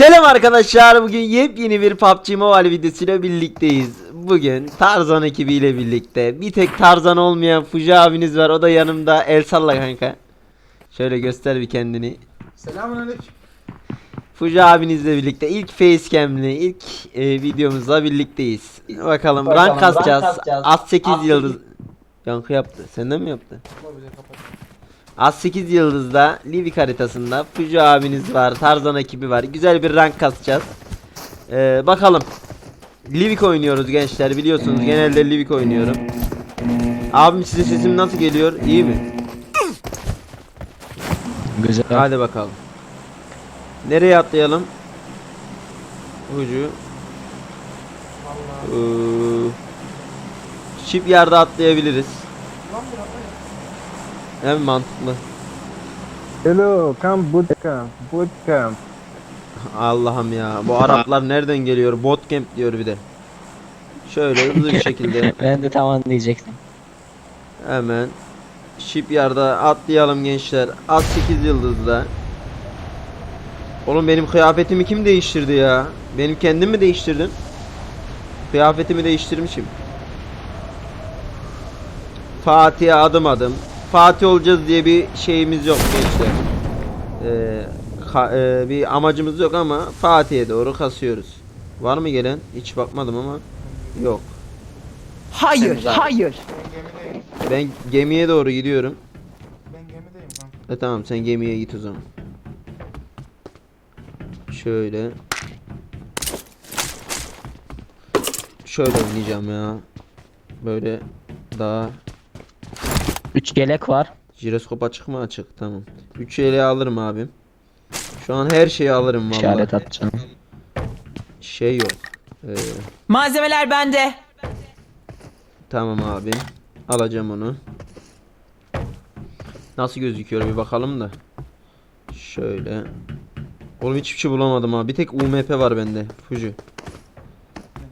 Selam arkadaşlar. Bugün yepyeni bir PUBG Mobile videosuyla birlikteyiz. Bugün Tarzan ekibiyle birlikte. Bir tek Tarzan olmayan Fuji abiniz var. O da yanımda. El salla kanka. Şöyle göster bir kendini. Selamünaleyküm. Fuji abinizle birlikte ilk facecam'li ilk e, videomuzla birlikteyiz. Bakalım, Bakalım, rank kasacağız. Az 8 Az yıldız. Yankı yaptı. Senden mi yaptı? Kapat. Az 8 yıldızda Livik haritasında Fuji abiniz var, Tarzan ekibi var. Güzel bir rank kasacağız. Ee, bakalım. Livik oynuyoruz gençler biliyorsunuz. Genelde Livik oynuyorum. Abim size sesim nasıl geliyor? İyi mi? Güzel. Hadi bakalım. Nereye atlayalım? Ucu. Ee, Shipyard'a atlayabiliriz. Lan Hem mantıklı. Hello, come bootcamp, bootcamp. Allah'ım ya. Bu Araplar nereden geliyor? Botcamp diyor bir de. Şöyle hızlı bir şekilde ben de tamam diyecektim. hemen Shipyard'a atlayalım gençler. Az 8 yıldızda. Oğlum benim kıyafetimi kim değiştirdi ya? Benim kendim mi değiştirdim? Kıyafetimi değiştirmişim. Fatih'e adım adım. Fatih olacağız diye bir şeyimiz yok gençler. Ee, ka- e, bir amacımız yok ama Fatih'e doğru kasıyoruz. Var mı gelen? Hiç bakmadım ama yok. Hayır, hayır. ben gemiye doğru gidiyorum. Ben gemideyim kanka. E tamam sen gemiye git o zaman. Şöyle. Şöyle oynayacağım ya. Böyle daha 3 gelek var. jiroskop açık mı açık tamam. 3 ele alırım abim. Şu an her şeyi alırım vallahi. İşaret atacağım. Şey yok. Ee, Malzemeler bende. tamam abi. Alacağım onu. Nasıl gözüküyor bir bakalım da. Şöyle. Oğlum hiçbir şey bulamadım ha. Bir tek UMP var bende. Fuji. Ben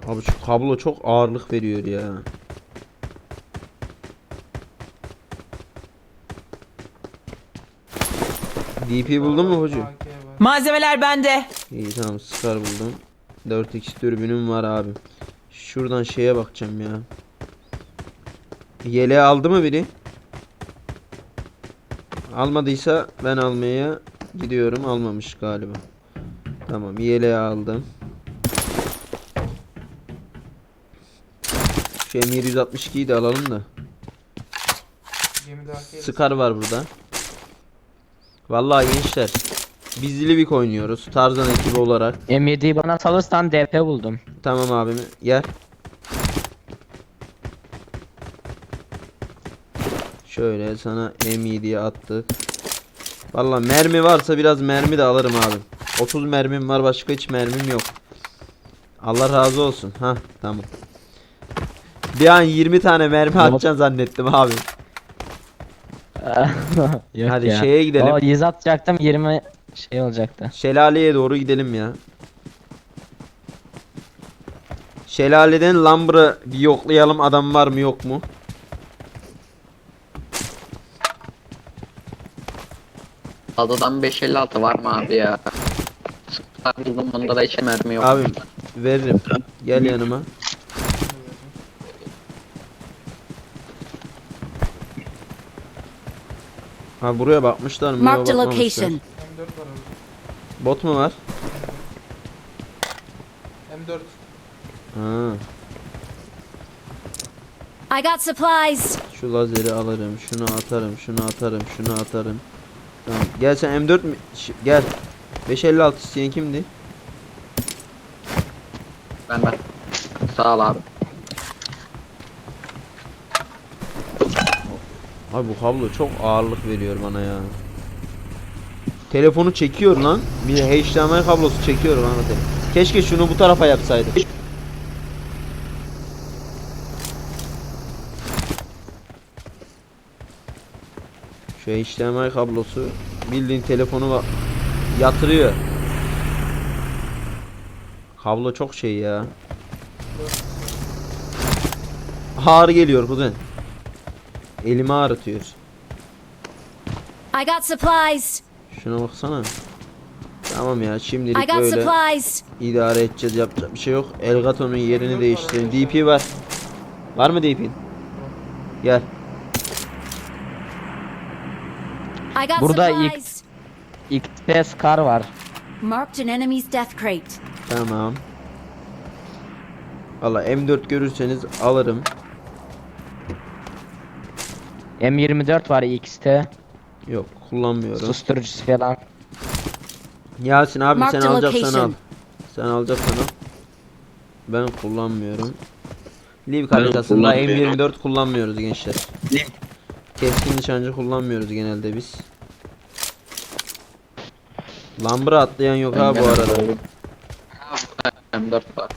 de Abi şu kablo çok ağırlık veriyor ya. DP buldun mu hoca? AK var. Malzemeler bende. İyi tamam Scar buldum. 4x dürbünüm var abi. Şuradan şeye bakacağım ya. Yeleği aldı mı biri? Almadıysa ben almaya gidiyorum. Almamış galiba. Tamam yeleği aldım. Şu M762'yi de alalım da. Scar var burada. Vallahi gençler. Biz Livik oynuyoruz. Tarzan ekibi olarak. M7'yi bana salırsan DP buldum. Tamam abim. Gel. Şöyle sana M7'ye attık. Vallahi mermi varsa biraz mermi de alırım abim. 30 mermim var başka hiç mermim yok. Allah razı olsun. Ha tamam. Bir an 20 tane mermi Tamam. atacaksın zannettim abi. Yok Hadi ya. şeye gidelim. O 100 atacaktım 20 şey olacaktı. Şelaleye doğru gidelim ya. Şelaleden Lumber'ı bir yoklayalım adam var mı yok mu? Adadan 556 var mı abi ya? Sıkıntı buldum bunda da hiç mermi yok. Abim veririm. Gel yanıma. Ha buraya bakmışlar mı? Marked a location. M4 var orada. Bot mu var? M4. Ha, I got supplies. şu lazeri alırım, şunu atarım, şunu atarım, şunu atarım. Tamam. Gel sen M4 mi? Ş- gel. 556 isteyen kimdi? Ben ben. Sağ ol abi. Abi bu kablo çok ağırlık veriyor bana ya. Telefonu çekiyor lan. Bir HDMI kablosu çekiyor lan. Keşke şunu bu tarafa yapsaydık. Şu HDMI kablosu bildiğin telefonu yatırıyor. Kablo çok şey ya. Ağır geliyor kuzen. Elimi ağrıtıyor. I got supplies. Şuna baksana. Tamam ya şimdilik böyle supplies. idare edeceğiz yapacak bir şey yok. Elgato'nun yerini değiştirelim. DP var. Var mı DP'in? Gel. I got Burada ilk- supplies. XP Scar var. Marked an enemy's death crate. Tamam. Valla M4 görürseniz alırım. M24 var XT. Yok kullanmıyorum. Susturucusu falan. Yasin abi Mark sen alacaksan al. Sen alacaksan al. Ben kullanmıyorum. Liv haritasında M24 kullanmıyoruz gençler. Keskin nişancı kullanmıyoruz genelde biz. Lambra atlayan yok ha bu arada. M4 var.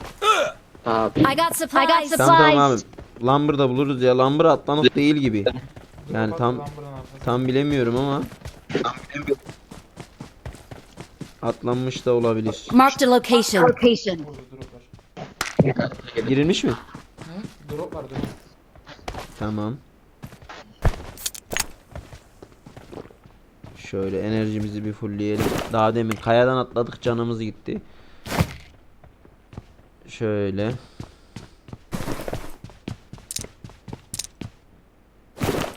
Abi I got supplies. I got Tamam tamam abi. Lambra da buluruz ya. Lambra atlanıp değil gibi. Yani tam tam bilemiyorum ama. Atlanmış da olabilir. Marked a location. Girilmiş mi? Drop var drop. Tamam. Şöyle enerjimizi bir fullleyelim. Daha demin kayadan atladık canımız gitti. Şöyle.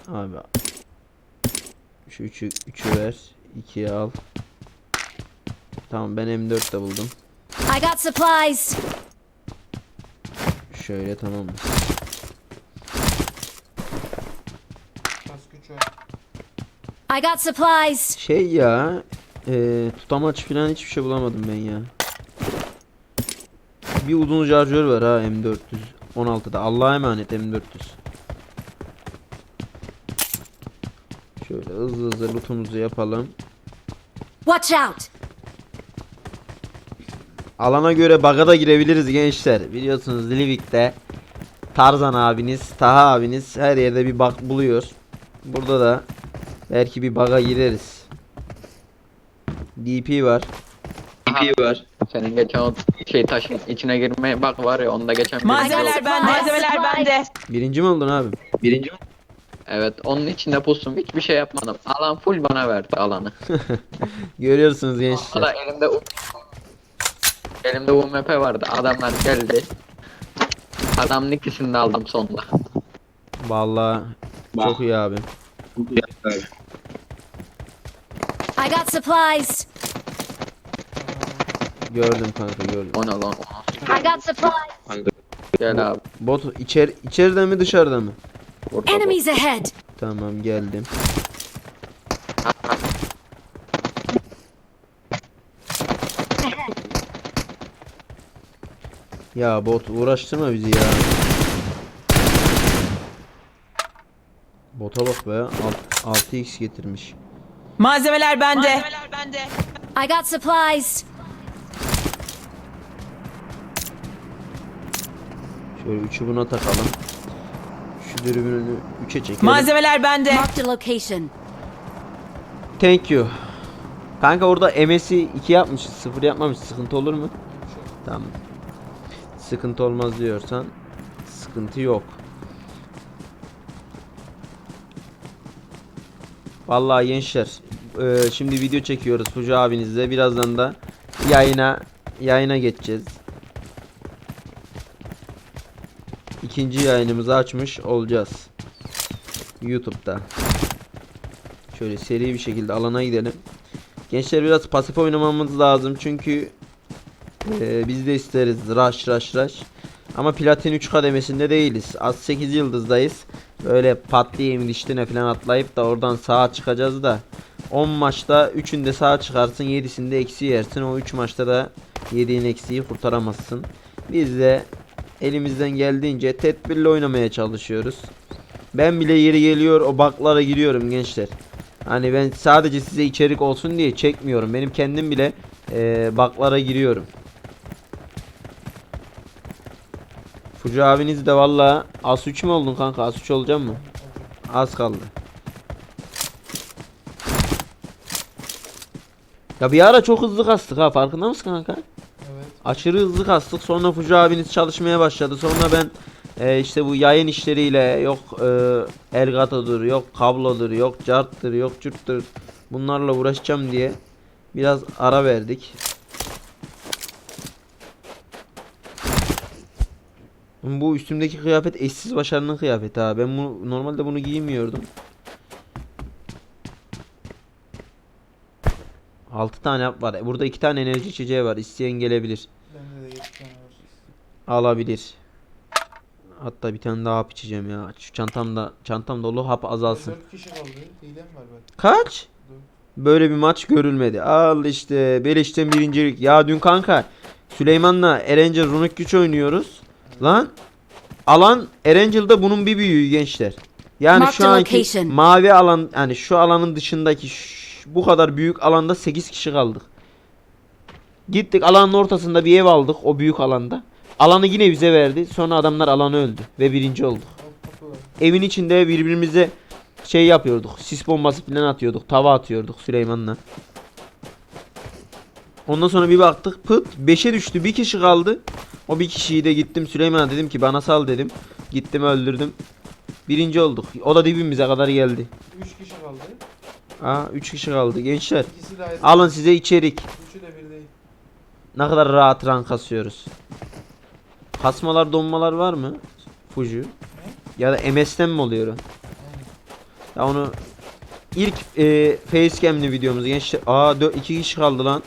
Abi. Şu üçü, üçü ver. ikiye al. Tamam ben M4 de buldum. I got supplies. Şöyle tamam. Var. I got supplies. Şey ya. E, tutamaç falan hiçbir şey bulamadım ben ya. Bir uzun şarjör var ha M400 16'da. Allah'a emanet M400. Şöyle hızlı hızlı lootumuzu yapalım. Watch out. Alana göre baga da girebiliriz gençler. Biliyorsunuz Livik'te Tarzan abiniz, Taha abiniz her yerde bir bug buluyor. Burada da belki bir baga gireriz. DP var. senin geçen o şey taşın içine girmeye bak var ya onda geçen bir- Malzemeler bende. Malzemeler bende. Birinci mi oldun abi? Birinci mi? Evet onun içinde pustum hiçbir şey yapmadım. Alan full bana verdi alanı. Görüyorsunuz Sonra gençler. elimde U- elimde UMP vardı. Adamlar geldi. Adamın ikisini de aldım sonunda. Vallahi çok iyi abi. I got supplies. Gördüm kanka gördüm. O ne lan? I got supplies. Gel abi. Bot içer içeriden mi dışarıda mı? Burada bu. Enemies ahead. Tamam geldim. Ya bot uğraştırma bizi ya. Bota bak be. alt- 6x getirmiş. Malzemeler bende. I got supplies. Şöyle üçü buna takalım. Dürbününü 3'e çekelim. Malzemeler bende. Marked a location. Thank you. Kanka orada MS'i 2 yapmışız. 0 yapmamış. Sıkıntı olur mu? Tamam. Sıkıntı olmaz diyorsan sıkıntı yok. Vallahi gençler eee, şimdi video çekiyoruz Fucu abinizle. Birazdan da yayına yayına geçeceğiz. İkinci yayınımızı açmış olacağız. YouTube'da. Şöyle seri bir şekilde alana gidelim. Gençler biraz pasif oynamamız lazım çünkü eee, biz de isteriz rush rush rush. Ama platin 3 kademesinde değiliz. Az 8 yıldızdayız. Böyle patlayayım diştine falan atlayıp da oradan sağa çıkacağız da 10 maçta 3'ünde sağa çıkarsın 7'sinde eksi yersin. O 3 maçta da yediğin eksiği kurtaramazsın. Biz de elimizden geldiğince tedbirli oynamaya çalışıyoruz. Ben bile yeri geliyor o baklara giriyorum gençler. Hani ben sadece size içerik olsun diye çekmiyorum. Benim kendim bile eee baklara giriyorum. Fucu abiniz de valla as 3 mü oldun kanka? As 3 olacak mı? Az kaldı. Ya bir ara çok hızlı kastık ha farkında mısın kanka? Aşırı hızlı kastık sonra Fucu abiniz çalışmaya başladı sonra ben e, işte bu yayın işleriyle yok e, Elgato'dur, yok kablodur, yok carttır, yok cürttür. Bunlarla uğraşacağım diye biraz ara verdik. Bu üstümdeki kıyafet eşsiz başarının kıyafeti ha. Ben bunu normalde bunu giymiyordum. 6 tane var. Burada 2 tane enerji içeceği var. İsteyen gelebilir. Bende de 7 tane var. Alabilir. Hatta bir tane daha hap içeceğim ya. Şu çantamda çantam dolu hap azalsın. 4 kişi kaldı. Hilem var bak. Kaç? Böyle bir maç görülmedi. Al işte Beleş'ten birincilik. Ya dün kanka Süleyman'la Erencil Runik güç oynuyoruz. Lan alan Erencil'de bunun bir büyüğü gençler. Yani Mark şu anki location. mavi alan yani şu alanın dışındaki bu kadar büyük alanda 8 kişi kaldık. Gittik alanın ortasında bir ev aldık o büyük alanda. Alanı yine bize verdi. Sonra adamlar alanı öldü ve birinci olduk. Evin içinde birbirimize şey yapıyorduk. Sis bombası falan atıyorduk. Tava atıyorduk Süleyman'la. Ondan sonra bir baktık pıt 5'e düştü. Bir kişi kaldı. O bir kişiyi de gittim Süleyman'a dedim ki bana sal dedim. Gittim öldürdüm. Birinci olduk. O da dibimize kadar geldi. 3 kişi kaldı. Aa 3 kişi kaldı gençler. Alın size içerik. Üçü de bir değil. Ne kadar rahat rank kasıyoruz. Kasmalar donmalar var mı? Fuju. Ya da MS'ten mi oluyor o? Ya onu ilk e, facecam'li videomuz gençler. Aa 2 kişi kaldı lan.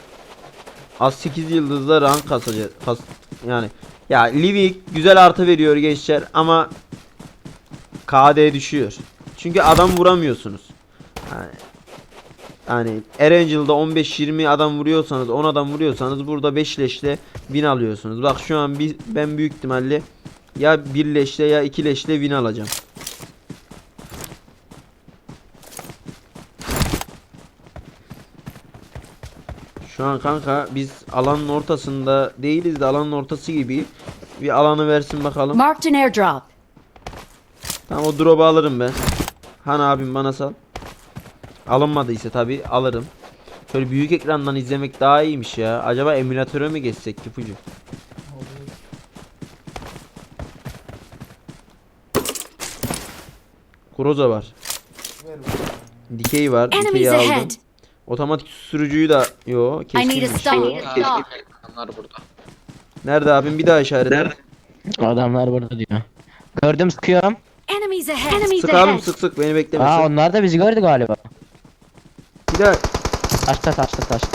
Az 8 yıldızla rank kasacağız. Kas, yani ya Livik güzel artı veriyor gençler ama KD düşüyor. Çünkü adam vuramıyorsunuz. Yani, yani Erangel'da 15-20 adam vuruyorsanız 10 adam vuruyorsanız burada 5 leşle win alıyorsunuz. Bak şu an bir, ben büyük ihtimalle ya 1 leşle ya 2 leşle win alacağım. Şu an kanka biz alanın ortasında değiliz de alanın ortası gibi. Bir alanı versin bakalım. Marked an airdrop. Tamam o drop'u alırım ben. Han abim bana sal. Alınmadıysa tabi alırım. Şöyle büyük ekrandan izlemek daha iyiymiş ya. Acaba emülatöre mi geçsek Kipucu? Olur. Groza var. Dikey var. Dikeyi aldım. Otomatik susturucuyu da yo keskinmiş. adamlar burada. Nerede abim bir daha işaret. et. Adamlar burada diyor. Gördüm sıkıyorum. Enemies ahead. Enemies Sık abim sık sık beni beklemesin. Aa onlar da bizi gördü galiba. Daha Taşta taşta taşta.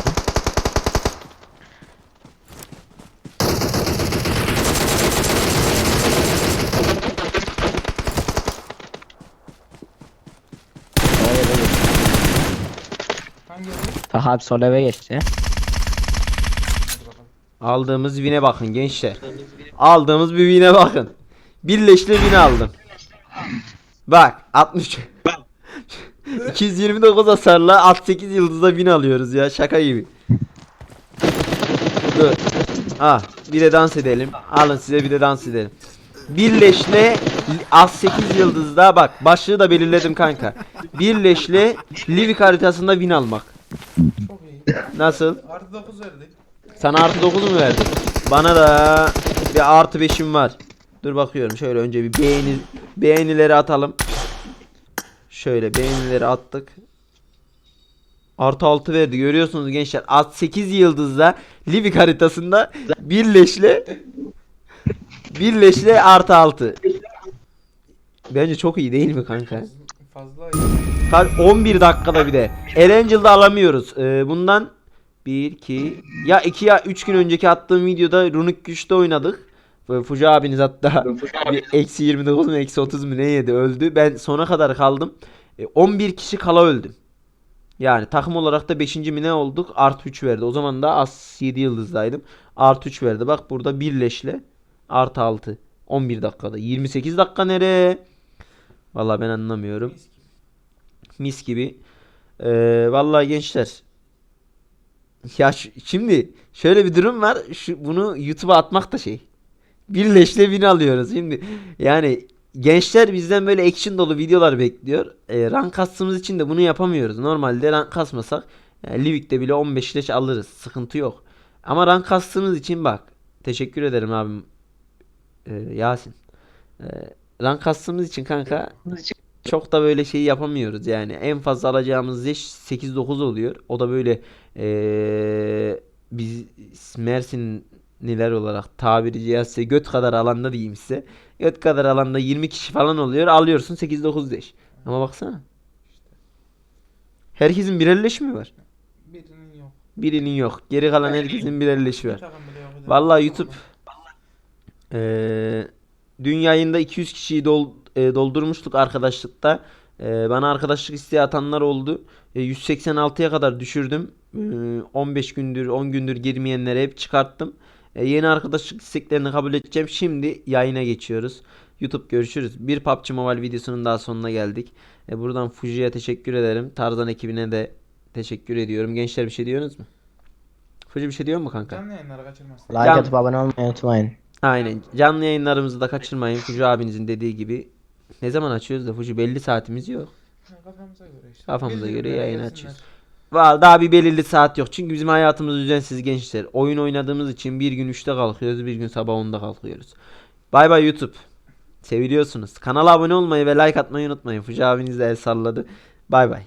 Hangi? Taha abi sol eve geçti. Hadi bakalım. Aldığımız win'e bakın gençler. Aldığımız bir win'e bakın. Birleşli win aldım. Bak 60 229 hasarla 68 yıldızda win alıyoruz ya şaka gibi. Dur. Ah bir de dans edelim. Alın size bir de dans edelim. Birleşle az 8 yıldızda bak başlığı da belirledim kanka. Birleşle Livik haritasında win almak. Çok iyi. Nasıl? Artı 9 verdik. Sana artı 9 mu verdi? Bana da bir artı 5'im var. Dur bakıyorum. Şöyle önce bir beğeni beğenileri atalım. Şöyle beğenileri attık. Artı 6 verdi. Görüyorsunuz gençler. At 8 yıldızla Livik haritasında birleşle birleşle artı 6. Bence çok iyi değil mi kanka? Fazla iyi. Kaç 11 dakikada bir de. Erangel'da alamıyoruz. Ee, bundan 1 2 ya 2 ya 3 gün önceki attığım videoda Runik güçte oynadık. Fuca abiniz hatta bir eksi 29 mu eksi 30 mu ne yedi öldü. Ben sona kadar kaldım. E, 11 kişi kala öldüm. Yani takım olarak da 5. mi ne olduk? Artı 3 verdi. O zaman da az 7 yıldızdaydım. Artı 3 verdi. Bak burada birleşle artı 6. 11 dakikada. 28 dakika nereye? Vallahi ben anlamıyorum. Mis gibi. Ee, vallahi gençler. Ya şimdi şöyle bir durum var. Şu, bunu YouTube'a atmak da şey. Birleşle win alıyoruz şimdi. Yani gençler bizden böyle action dolu videolar bekliyor. Ee, rank kastığımız için de bunu yapamıyoruz. Normalde rank kasmasak yani Livik'te bile 15 leş alırız. Sıkıntı yok. Ama rank kastığımız için bak. Teşekkür ederim abim. Ee, Yasin. Ee, rank kastığımız için kanka çok da böyle şey yapamıyoruz yani. En fazla alacağımız yaş 8-9 oluyor. O da böyle ee, biz Mersinliler olarak tabiri caizse göt kadar alanda diyeyim size. Göt kadar alanda 20 kişi falan oluyor. Alıyorsun 8-9 yaş. Ama baksana. Herkesin bir elleşi mi var? Birinin yok. Birinin yok. Geri kalan herkesin bir elleşi Bir var. Vallahi YouTube eee dün yayında 200 kişiyi dol- e, doldurmuştuk arkadaşlıkta. Eee, bana arkadaşlık isteği atanlar oldu. E, 186'ya kadar düşürdüm. Eee, 15 gündür 10 gündür girmeyenleri hep çıkarttım. E, yeni arkadaşlık isteklerini kabul edeceğim. Şimdi yayına geçiyoruz. YouTube görüşürüz. Bir PUBG Mobile videosunun daha sonuna geldik. E, buradan Fuji'ye teşekkür ederim. Tarzan ekibine de teşekkür ediyorum. Gençler bir şey diyorsunuz mu? Fuji bir şey diyor mu kanka? Canlı yayınları kaçırmazsın. Like Can- atıp abone olmayı unutmayın. Aynen. Canlı yayınlarımızı da kaçırmayın. Fuji abinizin dediği gibi. Ne zaman açıyoruz da Fuji belli saatimiz yok. Kafamıza göre işte. Kafamıza göre yayın açıyoruz. Vallahi daha bir belirli saat yok. Çünkü bizim hayatımız düzensiz gençler. Oyun oynadığımız için bir gün 3'te kalkıyoruz, bir gün sabah 10'da kalkıyoruz. Bay bay YouTube. Seviliyorsunuz. Kanala abone olmayı ve like atmayı unutmayın. Fuji abiniz de el salladı. Bay bay.